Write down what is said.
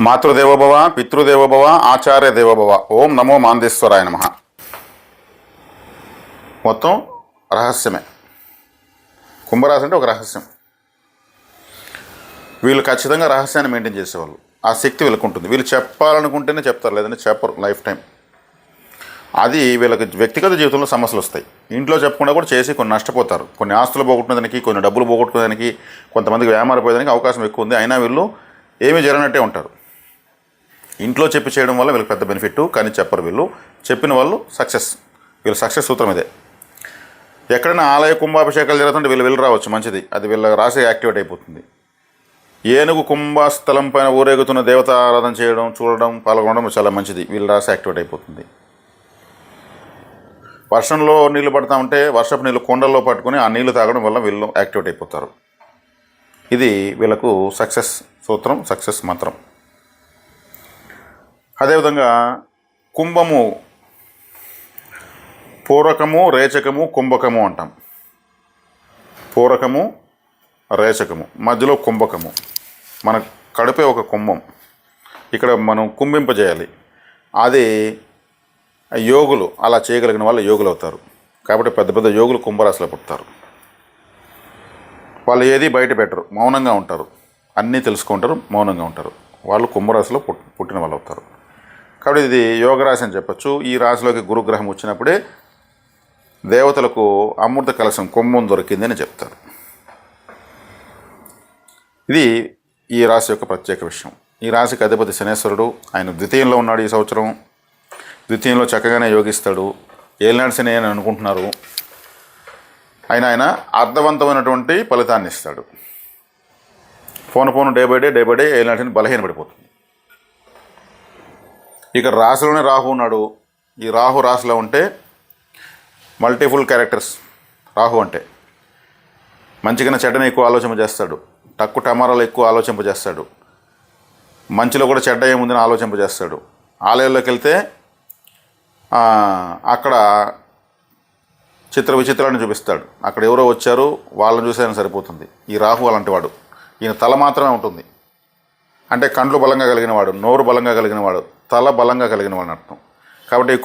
మాతృదేవోభవ పితృదేవోభవ ఆచార్య దేవభవ. ఓం నమో మాందేశ్వరాయ నమ. మొత్తం రహస్యమే. కుంభరాశి అంటే ఒక రహస్యం. వీళ్ళు ఖచ్చితంగా రహస్యాన్ని మెయింటైన్ చేసేవాళ్ళు. ఆ శక్తి వీళ్ళకు ఉంటుంది వీళ్ళు చెప్పాలనుకుంటేనే చెప్తారు లేదంటే చెప్పరు లైఫ్ టైం అది వీళ్ళకి వ్యక్తిగత జీవితంలో సమస్యలు వస్తాయి. ఇంట్లో చెప్పకుండా కూడా చేసి కొన్ని నష్టపోతారు. కొన్ని ఆస్తులు పోగొట్టుకునేదానికి కొన్ని డబ్బులు పోగొట్టుకునేదానికి కొంతమందికి వ్యాపారపోయేదానికి అవకాశం ఎక్కువ ఉంది. అయినా వీళ్ళు ఏమీ జరగనట్టే ఉంటారు. ఇంట్లో చెప్పి చేయడం వల్ల వీళ్ళకి పెద్ద బెనిఫిట్ కానీ చెప్పరు వీళ్ళు. చెప్పిన వాళ్ళు సక్సెస్. వీళ్ళ సక్సెస్ సూత్రం ఇదే. ఎక్కడైనా ఆలయ కుంభాభిషేకాలు జరుగుతుంటే వీళ్ళు వెళ్ళి రావచ్చు మంచిది. అది వీళ్ళ రాశి యాక్టివేట్ అయిపోతుంది. ఏనుగు కుంభస్థలం పైన ఊరేగుతున్న దేవత ఆరాధన చేయడం చూడడం పాల్గొనడం చాలా మంచిది. వీళ్ళ రాశి యాక్టివేట్ అయిపోతుంది. వర్షంలో నీళ్ళు పడతా ఉంటే వర్షపు నీళ్ళు కొండల్లో పట్టుకొని ఆ నీళ్ళు తాగడం వల్ల వీళ్ళు యాక్టివేట్ అయిపోతారు. ఇది వీళ్ళకు సక్సెస్ సూత్రం సక్సెస్ మంత్రం. అదేవిధంగా కుంభము పూరకము రేచకము కుంభకము అంటాం. పూరకము రేచకము మధ్యలో కుంభకము. మన కడుపే ఒక కుంభం. ఇక్కడ మనం కుంభింపజేయాలి. అది యోగులు అలా చేయగలిగిన వాళ్ళు యోగులు అవుతారు. కాబట్టి పెద్ద పెద్ద యోగులు కుంభరాశిలో పుడతారు. వాళ్ళు ఏది బయట పెట్టరు. మౌనంగా ఉంటారు. అన్నీ తెలుసుకుంటారు మౌనంగా ఉంటారు. వాళ్ళు కుంభరాశిలో పుట్టిన వాళ్ళు అవుతారు. కాబట్టి ఇది యోగరాశి అని చెప్పచ్చు. ఈ రాశిలోకి గురుగ్రహం వచ్చినప్పుడే దేవతలకు అమృత కలశం కుంభం దొరికిందని చెప్తారు. ఇది ఈ రాశి యొక్క ప్రత్యేక విషయం. ఈ రాశికి అధిపతి శనేశ్వరుడు ఆయన ద్వితీయంలో ఉన్నాడు ఈ సంవత్సరం. ద్వితీయంలో చక్కగానే యోగిస్తాడు. ఏలినాడు శని అని అనుకుంటున్నారు. ఆయన ఆయన అర్థవంతమైనటువంటి ఫలితాన్ని ఇస్తాడు. Phone phone day by day day by day ఏలినాడు శని బలహీన పడిపోతుంది ఇక రాశిలోనే రాహు ఉన్నాడు. ఈ రాహు రాశిలో ఉంటే మల్టిపుల్ క్యారెక్టర్స్ రాహు అంటే మంచిగానే చెడ్డన ఎక్కువ ఆలోచింపజేస్తాడు తక్కువ టమారాలు ఎక్కువ ఆలోచింప చేస్తాడు. మంచిలో కూడా చెడ్డ ఏముందని ఆలోచింప చేస్తాడు. ఆలయాల్లోకి వెళ్తే అక్కడ చిత్ర విచిత్రాన్ని చూపిస్తాడు. అక్కడ ఎవరో వచ్చారు వాళ్ళని చూసే సరిపోతుంది. ఈ రాహు అలాంటి వాడు. ఈయన తల మాత్రమే ఉంటుంది. అంటే కండ్లు బలంగా కలిగిన వాడు నోరు బలంగా కలిగిన వాడు. తల బలంగా కలిగిన వాడిని అర్థం. కాబట్టి